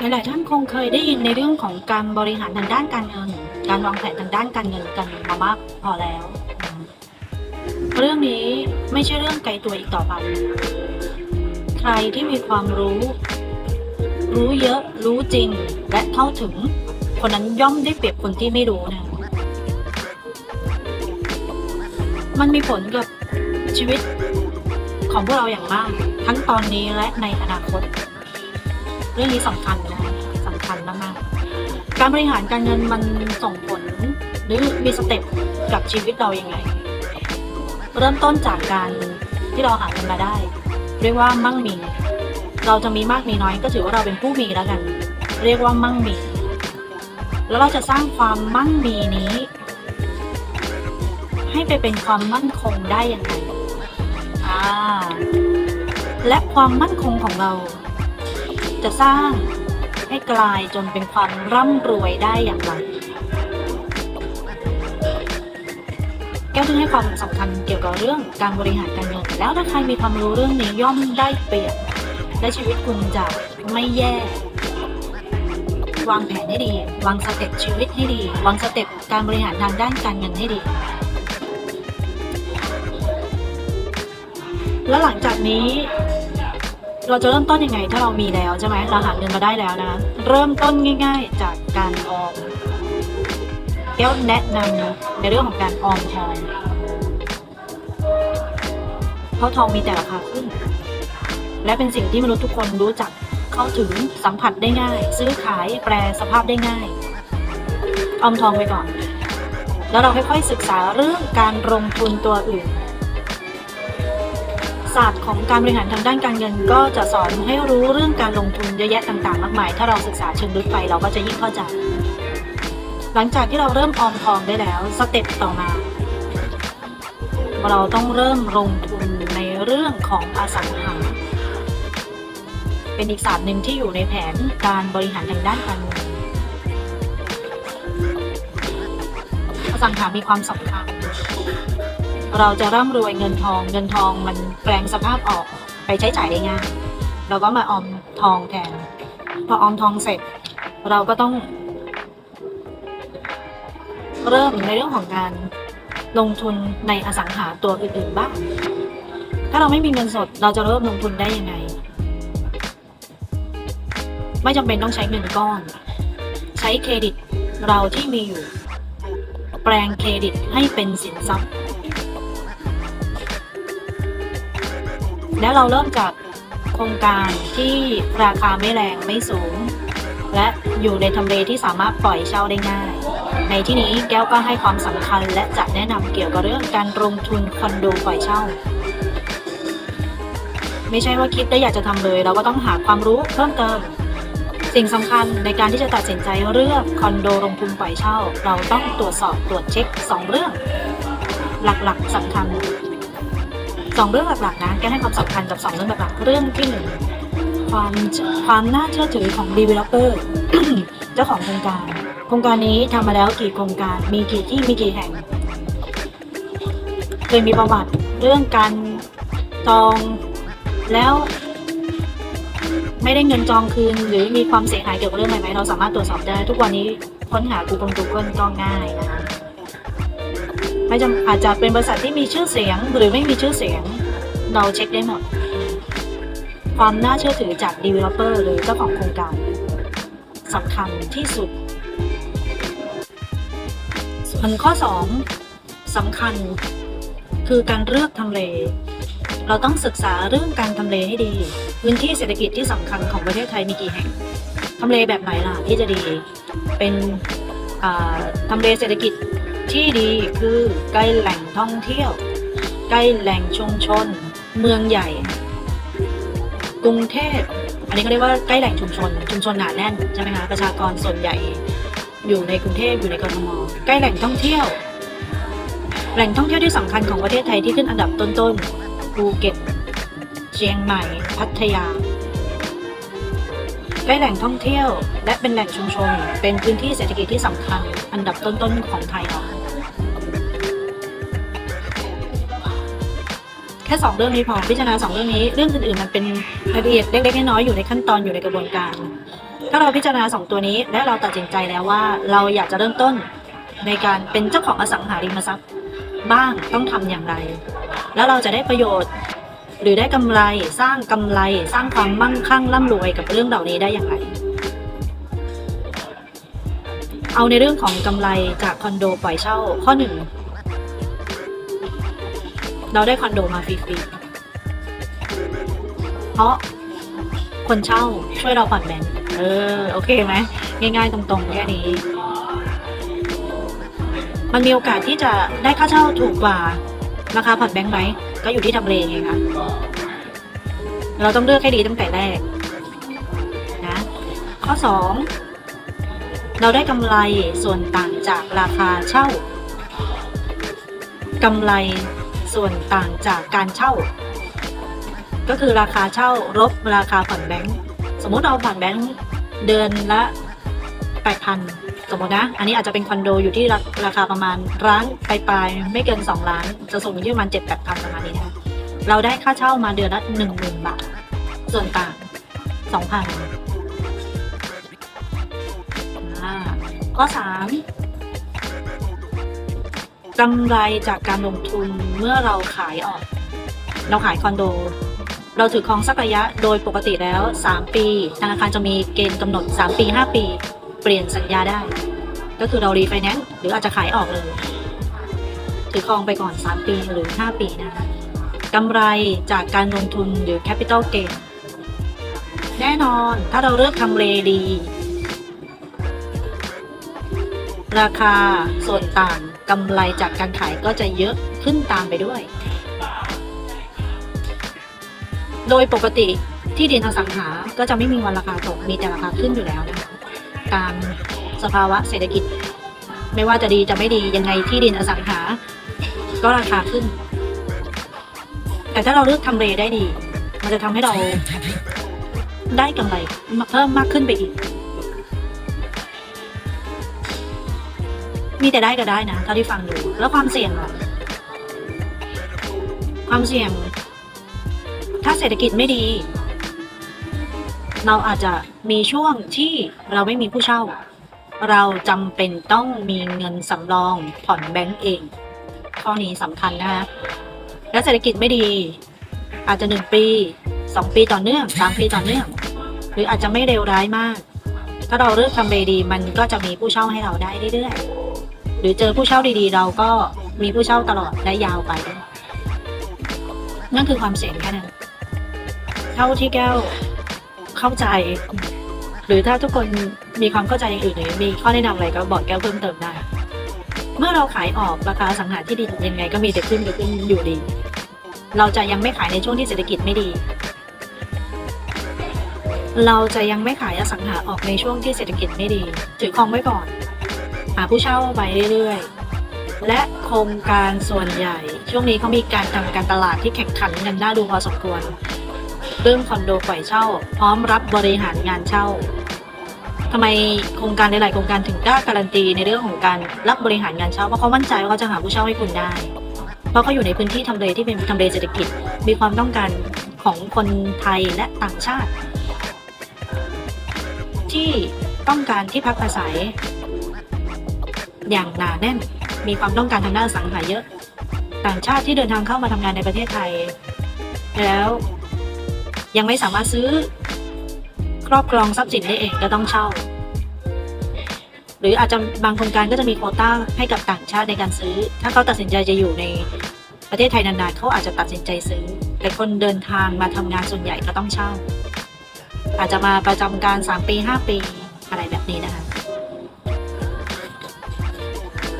หลาย ๆ ท่านคงเคยได้ยินในเรื่องของการบริหารทางด้านการเงิน การวางแผนทางด้านการเงินกันมามากพอแล้ว เรื่องนี้ไม่ใช่เรื่องไกลตัวอีกต่อไป ใครที่มีความรู้ รู้เยอะ รู้จริง และเข้าถึง คนนั้นย่อมได้เปรียบคนที่ไม่รู้นะ มันมีผลกับชีวิตของพวกเราอย่างมาก ทั้งตอนนี้และในอนาคต เรื่องนี้สำคัญนะสำคัญมากๆการบริหารการเงินมันส่งผลหรือมีสเต็ปกับชีวิตเราอย่างไรเริ่มต้นจากการที่เราหาเงินมาได้ เรียกว่ามั่งมี เราจะมีมากมีน้อยก็ถือว่าเราเป็นผู้มีแล้วกัน เรียกว่ามั่งมี แล้วเราจะสร้างความมั่งมีนี้ ให้ไปเป็นความมั่นคงได้อย่างไรอ่าและความมั่นคงของเรา จะสร้างให้กลายจนเป็นความร่ำรวยได้อย่างไร แก้วถึงให้ความสำคัญเกี่ยวกับเรื่องการบริหารการเงิน แล้วถ้าใครมีความรู้เรื่องนี้ย่อมได้เปรียบ และชีวิตคุณจะไม่แย่ วางแผนให้ดี วางสเต็ปชีวิตให้ดี วางสเต็ปการบริหารทางด้านการเงินให้ดี แล้วหลังจากนี้ เราจะเริ่มต้นยังไงถ้าเรามีแล้วใช่ไหมเราหาเงินมาได้แล้วนะเริ่มต้นง่าย ๆ จากการออมแก้วแนะนำในเรื่องของการออมทองเพราะทองมีแต่ราคาขึ้น และเป็นสิ่งที่มนุษย์ทุกคนรู้จักเข้าถึงสัมผัสได้ง่าย ซื้อขายแปลสภาพได้ง่าย ออมทองไปก่อน แล้วเราค่อยๆศึกษาเรื่องการลงทุนตัวอื่น ศาสตร์ของการบริหารทางด้านการเงิน ก็จะสอนให้รู้เรื่องการลงทุนเยอะแยะต่างๆ มากมาย ถ้าเราศึกษาเชิงลึกไปเราก็จะยิ่งเข้าใจ หลังจากที่เราเริ่มออมทองได้แล้ว สเต็ปต่อมา เราต้องเริ่มลงทุนในเรื่องของอสังหา เป็นอีกศาสตร์หนึ่งที่อยู่ในแผนการบริหารทางด้านการเงินอสังหามีความสำคัญ เราจะร่ำรวยเงินทอง เงินทองมันแปลงสภาพออกไปใช้จ่ายได้ง่ายเราก็มาออมทองแทน พอออมทองเสร็จ เราก็ต้อง เริ่มในเรื่องของการลงทุนในอสังหาตัวอื่นๆบ้างถ้าเราไม่มีเงินสด เราจะเริ่มลงทุนได้ยังไง ไม่จำเป็นต้องใช้เงินก้อน ใช้เครดิตเราที่มีอยู่ แปลงเครดิตให้เป็นสินทรัพย์ แล้วเราเริ่มจากโครงการที่ราคาไม่แรงไม่สูง และอยู่ในทำเลที่สามารถปล่อยเช่าได้ง่าย ในที่นี้แก้วก็ให้ความสำคัญและจะแนะนำเกี่ยวกับเรื่องการลงทุนคอนโดปล่อยเช่า ไม่ใช่ว่าคิดได้อยากจะทำเลย เราก็ต้องหาความรู้เพิ่มเติม สิ่งสำคัญในการที่จะตัดสินใจเลือกคอนโดลงทุนปล่อยเช่า เราต้องตรวจสอบตรวจเช็คสองเรื่อง หลักๆสำคัญ สองเรื่องหลักๆนะแกให้ความสำคัญกับสองเรื่องหลักๆเรื่องที่หนึ่งความความน่าเชื่อถือของ developer เจ้าของโครงการ โครงการนี้ทำมาแล้วกี่โครงการ มีกี่ที่มีกี่แห่ง เคยมีประวัติเรื่องการจองแล้วไม่ได้เงินจองคืน หรือมีความเสียหายเกี่ยวกับเรื่องอะไรไหมเราสามารถตรวจสอบได้ ทุกวันนี้ค้นหา Google Google ก็ง่ายนะคะ อาจจะเป็นบริษัทที่มีชื่อเสียงหรือไม่มีชื่อเสียง เราเช็คได้หมด ความน่าเชื่อถือจาก developer หรือเจ้าของโครงการสำคัญที่สุด ส่วนข้อ 2สำคัญ คือการเลือกทำเล เราต้องศึกษาเรื่องการทำเลให้ดี พื้นที่เศรษฐกิจที่สำคัญของประเทศไทยมีกี่แห่งทำเลแบบไหนล่ะที่จะดี เป็นทำเลเศรษฐกิจ ที่ดีคือใกล้แหล่งท่องเที่ยว ใกล้แหล่งชุมชน เมืองใหญ่ กรุงเทพอันนี้ก็เรียกว่าใกล้แหล่งชุมชน ชุมชนหนาแน่นใช่ไหมคะประชากรส่วนใหญ่ อยู่ในกรุงเทพอยู่ในกรทมใกล้แหล่งท่องเที่ยว แหล่งท่องเที่ยวที่สำคัญของประเทศไทยที่ขึ้นอันดับต้นๆภูเก็ตเชียงใหม่ พัทยาใกล้แหล่งท่องเที่ยว และเป็นแหล่งชุมชน เป็นพื้นที่เศรษฐกิจที่สำคัญ อันดับต้นๆของไทยเรา คค่สองเรื่องนี้พอพิจารณาสองเรื่องนี้ เรื่องอื่นๆมันเป็นรายละเอียดเล็กๆน้อยๆอยู่ในขั้นตอนอยู่ในกระบวนการ ถ้าเราพิจารณาสองตัวนี้และเราตัดสินใจแล้วว่าเราอยากจะเริ่มต้นในการเป็นเจ้าของอสังหาริมทรัพย์ บ้างต้องทำอย่างไร แล้วเราจะได้ประโยชน์ หรือได้กำไรสร้างกำไร สร้างความมั่งคั่งร่ำรวยกับเรื่องเหล่านี้ได้อย่างไร เอาในเรื่องของกำไรจากคอนโดปล่อยเช่าข้อหนึ่ง เราได้คอนโดมาฟรีๆ เพราะคนเช่าช่วยเราผ่อนแบงค์เออ โอเคไหม ง่ายๆ ตรงๆ แค่นี้ มันมีโอกาสที่จะได้ค่าเช่าถูกกว่า ราคาผ่อนแบงค์ไหม ก็อยู่ที่ทำเลไงคะเราต้องเลือกให้ดีตั้งแต่แรก นะ ข้อสองเราได้กำไรส่วนต่างจากราคาเช่ากำไร ส่วนต่างจากการเช่า ก็คือราคาเช่าลบราคาผ่อนแบงค์สมมุติเราผ่อนแบงค์เดือนละแปดพันสมมตินะ อันนี้อาจจะเป็นคอนโดอยู่ที่ราคาประมาณร้านปลายๆไม่เกินสองล้าน จะส่งอยู่ที่ประมาณเจ็ดแปดพันประมาณนี้นะคะเราได้ค่าเช่ามาเดือนละหนึ่งหมื่นบาท ส่วนต่างสองพันข้อสาม กำไรจากการลงทุนเมื่อเราขายออก เราขายคอนโด เราถือครองสักระยะโดยปกติแล้ว 3 ปี ธนาคารจะมีเกณฑ์กำหนด 3 ปี 5 ปี เปลี่ยนสัญญาได้ ก็คือเรารีไฟแนนซ์หรืออาจจะขายออกเลย ถือครองไปก่อน 3 ปีหรือ 5 ปีนะคะกำไรจากการลงทุนหรือ capital gain แน่นอนถ้าเราเลือกทำเลดี ราคาส่วนต่าง กำไรจากการขายก็จะเยอะขึ้นตามไปด้วย โดยปกติที่ดินอสังหา ก็จะไม่มีวันราคาตก มีแต่ราคาขึ้นอยู่แล้วนะคะ ตามสภาวะเศรษฐกิจ ไม่ว่าจะดีจะไม่ดียังไงที่ดินอสังหา ก็ราคาขึ้น แต่ถ้าเราเลือกทำเลได้ดี มันจะทำให้เราได้กำไรเพิ่มมากขึ้นไปอีก มีแต่ได้ก็ได้นะเท่าที่ฟังดูแล้วความเสี่ยงล่ะความเสี่ยง ถ้าเศรษฐกิจไม่ดี เราอาจจะมีช่วงที่เราไม่มีผู้เช่า เราจำเป็นต้องมีเงินสำรองผ่อนแบงก์เอง ข้อนี้สำคัญนะคะและเศรษฐกิจไม่ดี อาจจะหนึ่งปีสองปีต่อเนื่องสามปีต่อเนื่อง หรืออาจจะไม่เร็วร้ายมาก ถ้าเราเลือกทำเลดีมันก็จะมีผู้เช่าให้เราได้เรื่อยๆ หรือเจอผู้เช่าดีๆ เราก็มีผู้เช่าตลอดและยาวไป นั่นคือความเสี่ยงแค่นั้นเท่าที่แก้วเข้าใจ หรือถ้าทุกคนมีความเข้าใจอย่างอื่นหรือมีข้อแนะนำอะไรก็บอกแก้วเพิ่มเติมได้ เมื่อเราขายออกราคาสังหาที่ดินยังไง ก็มีแต่ขึ้นก็ขึ้นอยู่ดี เราจะยังไม่ขายในช่วงที่เศรษฐกิจไม่ดี เราจะยังไม่ขายอสังหาออกในช่วงที่เศรษฐกิจไม่ดี ถือครองไว้ก่อน หาผู้เช่าไปเรื่อยๆ และโครงการส่วนใหญ่ ช่วงนี้เขามีการทำการตลาดที่แข่งขันกันน่าดูพอสมควร เรื่องคอนโดปล่อยเช่า พร้อมรับบริหารงานเช่าทำไมโครงการหลายๆโครงการถึงกล้าการันตีในเรื่องของการรับบริหารงานเช่าเพราะเขามั่นใจว่าเขาจะหาผู้เช่าให้คุณได้ เพราะเขาอยู่ในพื้นที่ทำเลที่เป็นทำเลเศรษฐกิจ มีความต้องการของคนไทยและต่างชาติ ที่ต้องการที่พักอาศัย อย่างหนาแน่น มีความต้องการทางด้านสังหาเยอะ ต่างชาติที่เดินทางเข้ามาทำงานในประเทศไทย แล้วยังไม่สามารถซื้อ ครอบครองทรัพย์สินได้เองก็ต้องเช่า หรืออาจจะบางโครงการก็จะมีโควต้าให้กับต่างชาติในการซื้อ ถ้าเขาตัดสินใจจะอยู่ในประเทศไทยนานๆเขาอาจจะตัดสินใจซื้อ แต่คนเดินทางมาทำงานส่วนใหญ่ก็ต้องเช่า อาจจะมาประจำการ3ปี 5 ปีอะไรแบบนี้นะคะ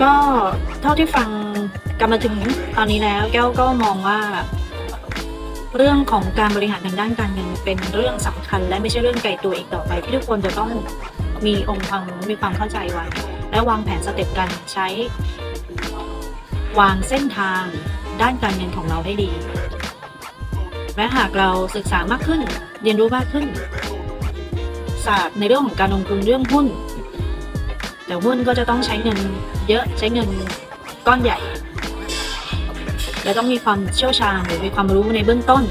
ก็เท่าที่ฟังกันมาถึงตอนนี้แล้วแก้วก็มองว่า เรื่องของการบริหารทางด้านการเงินเป็นเรื่องสำคัญ และไม่ใช่เรื่องไกลตัวอีกต่อไป ที่ทุกคนจะต้องมีองค์ความรู้มีความเข้าใจไว้ และวางแผนสเต็ปการใช้ วางเส้นทางด้านการเงินของเราให้ดีและหากเราศึกษามากขึ้น เรียนรู้มากขึ้นศาสตร์ในเรื่องของการลงทุนเรื่องหุ้น แต่หุ้นก็จะต้องใช้เงินเยอะใช้เงินก้อนใหญ่ และต้องมีความเชี่ยวชาญหรือมีความรู้ในเบื้องต้น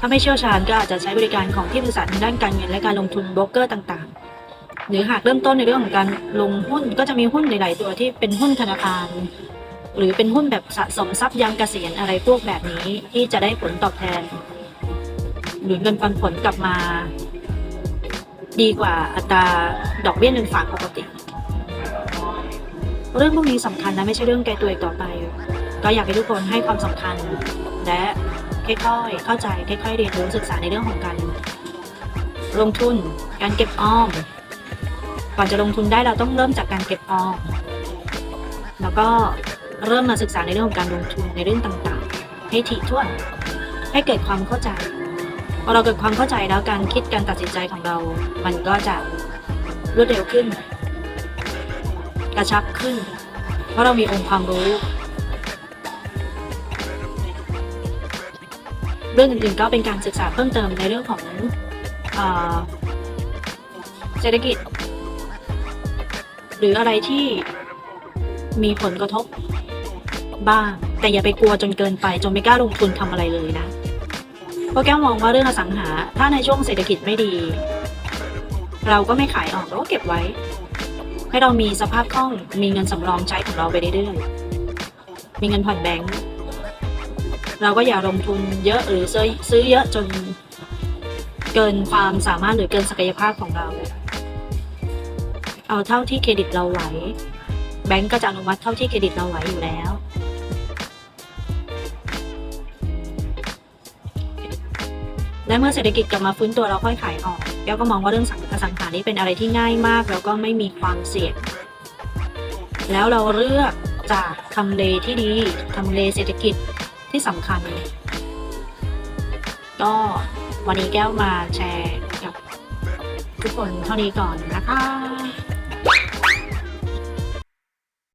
ถ้าไม่เชี่ยวชาญก็อาจจะใช้บริการของที่ปรึกษาทางด้านการเงินและการลงทุนโบรกเกอร์ต่างๆ หรือหากเริ่มต้นในเรื่องของการลงหุ้นก็จะมีหุ้นหลาย ๆ ตัวที่เป็นหุ้นธนาคารหรือเป็นหุ้นแบบสะสมทรัพย์ยามเกษียณอะไรพวกแบบนี้ที่จะได้ผลตอบแทนหรือเงินปันผลกลับมา ดีกว่าอัตราดอกเบี้ยเงินฝากปกติ เรื่องพวกนี้สำคัญนะไม่ใช่เรื่องไกลตัวอีกต่อไป ก็อยากให้ทุกคนให้ความสำคัญ และค่อยๆเข้าใจค่อยๆเรียนรู้ศึกษาในเรื่องของการลงทุน การเก็บออม ก่อนจะลงทุนได้เราต้องเริ่มจากการเก็บออม แล้วก็เริ่มมาศึกษาในเรื่องของการลงทุนในเรื่องต่างๆ ให้ถี่ถ้วน ให้เกิดความเข้าใจ พอเราเกิดความเข้าใจแล้วการคิดการตัดสินใจของเรา มันก็จะรวดเร็วขึ้น กระชับขึ้น เพราะเรามีองค์ความรู้ เรื่องอื่นๆก็เป็นการศึกษาเพิ่มเติมในเรื่องของเศรษฐกิจ หรืออะไรที่มีผลกระทบบ้าง แต่อย่าไปกลัวจนเกินไป จนไม่กล้าลงทุนทำอะไรเลยนะ เพราะแก้วมองว่าเรื่องอสังหา ถ้าในช่วงเศรษฐกิจไม่ดี เราก็ไม่ขายออกเราก็เก็บไว้ ให้เรามีสภาพคล่องมีเงินสำรองใช้ของเราไปเรื่อยๆมีเงินผ่อนแบงก์เราก็อย่าลงทุนเยอะหรือซื้อซื้อเยอะจนเกินความสามารถหรือเกินศักยภาพของเรา เอาเท่าที่เครดิตเราไหว แบงก์ก็จะอนุมัติเท่าที่เครดิตเราไหวอยู่แล้ว และเมื่อเศรษฐกิจกลับมาฟื้นตัวเราค่อยขายออก แก้วก็มองว่าเรื่องสังอสังหานี้เป็นอะไรที่ง่ายมาก แล้วก็ไม่มีความเสี่ยง แล้วเราเลือกจากทำเลที่ดีทำเลเศรษฐกิจที่สำคัญ ก็วันนี้แก้วมาแชร์กับทุกคนเท่านี้ก่อนนะคะ